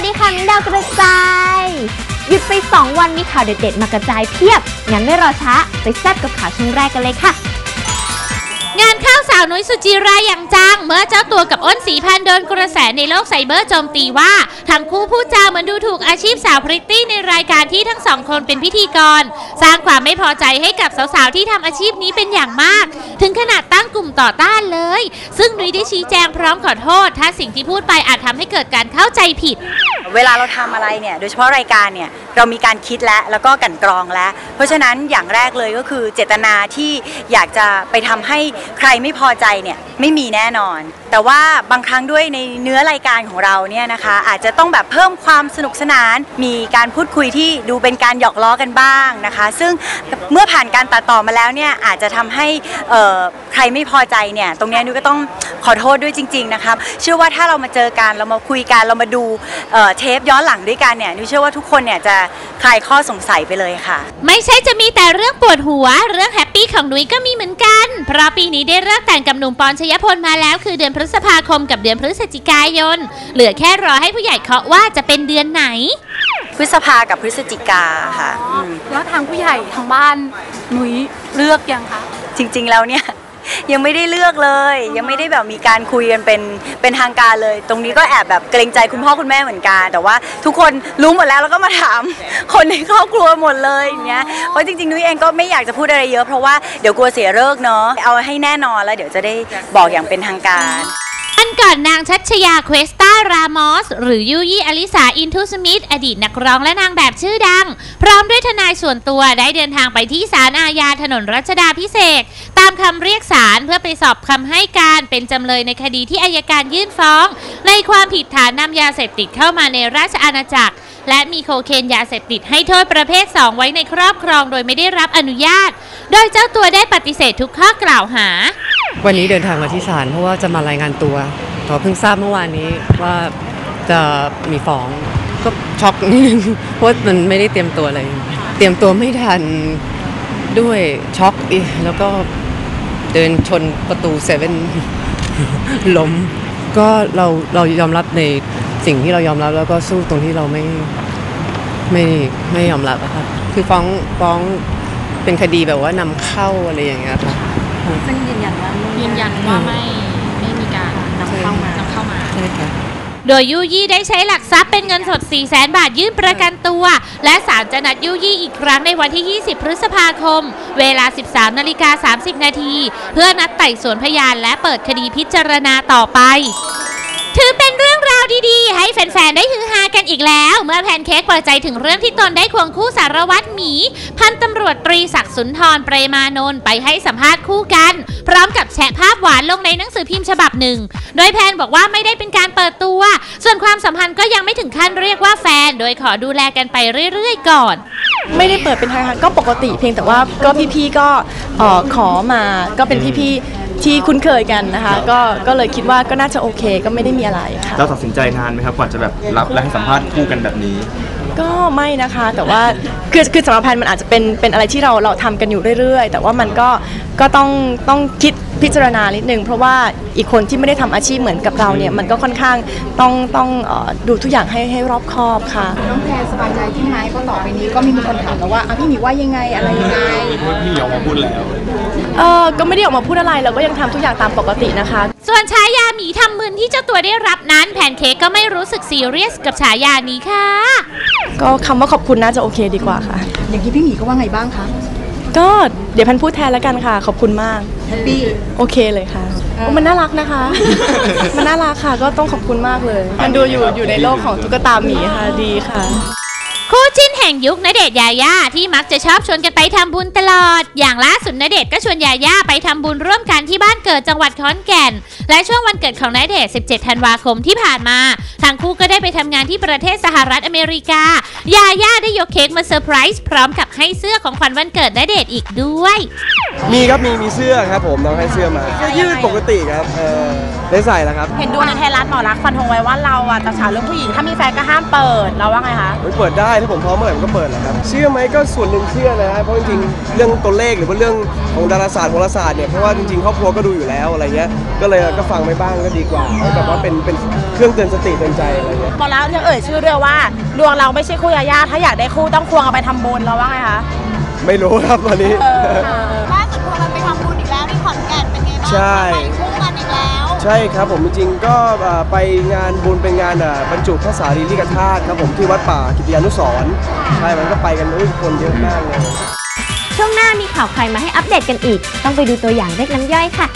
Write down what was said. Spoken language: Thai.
วัสดีค่ะมิ้นดาวกระจายหยุดไป 2 วันมีข่าวเด็ดๆ มากระจายเพียบ งั้นไม่รอช้า ไปแซ่บกับข่าวช่วงแรกกันเลยค่ะ งานข้าวสาวนุ้ยสุจิราอย่างจัง เมื่อเจ้าตัวกับอ้นสีพันโดนกระแสในโลกไซเบอร์โจมตีว่า ทั้งคู่พูดจาเหมือนดูถูกอาชีพสาวพริตตี้ในรายการที่ทั้งสองคนเป็นพิธีกร สร้างความไม่พอใจให้กับสาวๆที่ทำอาชีพนี้เป็นอย่างมาก ถึงขนาดตั้งกลุ่มต่อต้านเลย ซึ่งนุ้ยได้ชี้แจงพร้อมขอโทษ ถ้าสิ่งที่พูดไปอาจทำให้เกิดการเข้าใจผิด เวลาเราทำอะไรเนี่ยโดยเฉพาะรายการเนี่ยเรามีการคิดแล้วแล้วก็กันกรองแล้ว เพราะฉะนั้นอย่างแรกเลยก็คือเจตนาที่อยากจะไปทำให้ใครไม่พอใจเนี่ยไม่มีแน่นอน แต่ว่าบางครั้งด้วยในเนื้อรายการของเราเนี่ยนะคะอาจจะต้องแบบเพิ่มความสนุกสนาน มีการพูดคุยที่ดูเป็นการหยอกล้อกันบ้างนะคะ ซึ่งเมื่อผ่านการตัดต่อมาแล้วเนี่ยอาจจะทำให้ใครไม่พอใจเนี่ยตรงเนี้ยนุ้ยก็ต้องขอโทษด้วยจริง ๆนะครับ เชื่อว่าถ้าเรามาเจอกันเรามาคุยกันเรามาดูเอ่อเทปย้อนหลังด้วยกันเนี่ยนุ้ยเชื่อว่าทุกคนเนี่ยจะคลายข้อสงสัยไปเลยค่ะ ไม่ใช่จะมีแต่เรื่องปวดหัว เรื่องแฮปปี้ของนุ้ยก็มีเหมือนกัน เพราะปีนี้ได้เลิกแต่งกับหนุ่มปอนชยพลมาแล้ว คือเดือนพฤษภาคมกับเดือนพฤศจิกายน เหลือแค่รอให้ผู้ใหญ่เคาะว่าจะเป็นเดือนไหน พฤษภากับพฤศจิกาค่ะอืมแล้วทางผู้ใหญ่ทางบ้านหนุยเลือกยังคะ จริงๆแล้วเนี่ย ยังไม่ได้เลือกเลย ยังไม่ได้แบบมีการคุยกันเป็นเป็นทางการเลย ตรงนี้ก็แอบแบบเกรงใจคุณพ่อคุณแม่เหมือนกัน แต่ว่าทุกคนรู้หมดแล้วแล้วก็มาถาม คนในครอบครัวหมดเลยอย่างเงี้ยเพราะจริงๆนุ้ยเองก็ไม่อยากจะพูดอะไรเยอะเพราะว่าเดี๋ยวกลัวเสียเลิกษ์เนาะเอาให้แน่นอนแล้วเดี๋ยวจะได้บอกอย่างเป็นทางการันก่อนนางชัชยาเควสตารามอส หรือยูยี่อลิสาอินทุสมิธอดีตนักร้องและนางแบบชื่อดัง พร้อมด้วยทนายส่วนตัวได้เดินทางไปที่ศาลอาญาถนนรัชดาพิเศษ ตามคำเรียกศาลเพื่อไปสอบคำให้การเป็นจำเลยในคดีที่อายการยื่นฟ้อง ในความผิดฐานนำยาเสพติดเข้ามาในราชอาณาจักร และมีโคเคนยาเสพติดให้โทษประเภท 2 ไว้ในครอบครองโดยไม่ได้รับอนุญาต โดยเจ้าตัวได้ปฏิเสธทุกข้อกล่าวหา วันนี้เดินทางมาที่ศาลเพราะว่าจะมารายงานตัวเพราะเพิ่งทราบเมื่อวานนี้ว่าจะมีฟ้องก็ช็อกนิดนึงเพราะมันไม่ได้เตรียมตัวเลย เตรียมตัวไม่ทันด้วยช็อกอีกแล้วก็เดินชนประตูเซเว่นล้ม ก็เราเรายอมรับในสิ่งที่เรายอมรับแล้วก็สู้ตรงที่เราไม่ไม่ไม่ยอมรับอะครับคือฟ้องฟ้องเป็นคดีแบบว่านำเข้าอะไรอย่างเงี้ยค่ะ ซึ่งยืนยันว่ายืนยันว่าไม่ไม่มีการนำเข้ามานำเข้ามาใช่ค่ะโดยยูยี่ได้ใช้หลักทรัพย์เป็นเงินสด 4 0 0แสนบาทยื่นประกันตัว และศาลจะนัดยูยี่อีกครั้งในวันที่ 20 พฤษภาคม เวลา 13 นาฬิกา 30 นาที เพื่อนัดไต่สวนพยานและเปิดคดีพิจารณาต่อไป ถือเป็นเรื่องราวดีๆ ให้แฟนๆ ได้ฮือฮากันอีกแล้ว เมื่อแพนเค้กเปิดใจถึงเรื่องที่ตนได้ควงคู่สารวัตรหมี พันตำรวจตรีศักดิ์สุนทรเปรมานนท์ไปให้สัมภาษณ์คู่กัน พร้อมกับแชะภาพหวานลงในหนังสือพิมพ์ฉบับหนึ่ง โดยแพนบอกว่าไม่ได้เป็นการเปิดตัว ส่วนความสัมพันธ์ก็ยังไม่ถึงขั้นเรียกว่าแฟน โดยขอดูแลกันไปเรื่อยๆ ก่อนไม่ได้เปิดเป็นทางการก็ปกติเพียงแต่ว่าก็พี่ๆก็ขอมาก็เป็นพี่ๆ ที่คุ้นเคยกันนะคะ ก็ก็เลยคิดว่าก็น่าจะโอเคก็ไม่ได้มีอะไรค่ะ เราตัดสินใจนานไหมครับกว่าจะแบบรับและให้สัมภาษณ์คู่กันแบบนี้ ก็ไม่นะคะแต่ว่าคือคือสำหรับแพนมันอาจจะเป็นเป็นอะไรที่เราเราทำกันอยู่เรื่อยๆ แต่ว่ามันก็ก็ต้องต้องคิด พิจารณานิดนึง เพราะว่าอีกคนที่ไม่ได้ทำอาชีพเหมือนกับเราเนี่ยมันก็ค่อนข้างต้องต้องเอ่อดูทุกอย่างให้ให้รอบคอบค่ะน้องแพรสบายใจขึ้นไหมเพราะต่อไปนี้ก็ไม่มีคนถามแล้วว่าอะพี่หมีว่ายังไงอะไรยังไงพี่ยอมมาพูดแล้วเออก็ไม่ได้ออกมาพูดอะไรเราก็ยังทำทุกอย่างตามปกตินะคะ ส่วนฉายาหมีทำมึนที่เจ้าตัวได้รับนั้นแพนเค้กก็ไม่รู้สึกซีเรียสกับฉายานี้ค่ะ ก็คำว่าขอบคุณน่าจะโอเคดีกว่าค่ะ อย่างที่พี่หมีก็ว่าไงบ้างคะ ก็เดี๋ยวพันพูดแทนแล้วกันค่ะ ขอบคุณมากแฮปปี้โอเคเลยค่ะโอ้มันน่ารักนะคะ มันน่ารักค่ะ ก็ต้องขอบคุณมากเลย มันดูอยู่อยู่ในโลกของตุ๊กตาหมีค่ะดีค่ะ คู่จิ้นแห่งยุคณเดชน์ยายาที่มักจะชอบชวนกันไปทำบุญตลอด อย่างล่าสุดณเดชน์ก็ชวนยายาไปทำบุญร่วมกันที่บ้านเกิดจังหวัดขอนแก่น และช่วงวันเกิดของณเดชน์17 ธันวาคมที่ผ่านมาทั้งคู่ก็ได้ไปทำงานที่ประเทศสหรัฐอเมริกา ยายาได้ยกเค้กมาเซอร์ไพรส์พร้อมกับให้เสื้อของขวัญวันเกิดณเดชน์อีกด้วย มีครับมีมีเสื้อครับผมน้องให้เสื้อมาเสื้อยืดปกติครับเออได้ใส่แล้วครับ เห็นดูในไทยรัฐหมอรักษณ์ฟันธงไว้ว่าเราอะตัดฉากเรื่องผู้หญิงถ้ามีแฟนก็ห้ามเปิดเราว่าไงคะเฮ้ยเปิดได้ถ้าผมพร้อมเมื่อไหร่ผมก็เปิดแหละครับเชื่อไหมก็ส่วนหนึ่งเชื่อนะฮะเพราะจริงๆเรื่องตัวเลขหรือว่าเรื่องของดาราศาสตร์โหราศาสตร์เนี่ยเพราะว่าจริงๆครอบครัวก็ดูอยู่แล้วอะไรเงี้ยก็เลยก็ฟังไปบ้างก็ดีกว่าให้แบบว่าเป็นเป็นเครื่องเตือนสติเตือนใจอะไรเงี้ยพอแล้วยังเอ่ยชื่อด้วยว่าดวงเราไม่ใช่คู่ยาย่าถ้าอยากได้คู่ต้องควงเอาไปทำบุญเราว่าไงคะไม่รู้ครับตอนนี้ล่าสุดควงกันไปทำบุญอีกแล้วที่ขอนแก่นเป็นไงบ้างใช่ ใช่ครับผมจริงๆก็อ่อไปงานบุญเป็นงานอ่อบรรจุพระสารีริกธาตุครับผมที่วัดป่ากิติยานุสรณ์ใช่มันก็ไปกันอุ้ยคนเยอะมากเลย ช่วงหน้ามีข่าวใครมาให้อัปเดตกันอีก ต้องไปดูตัวอย่างเลขน้ำย่อยค่ะ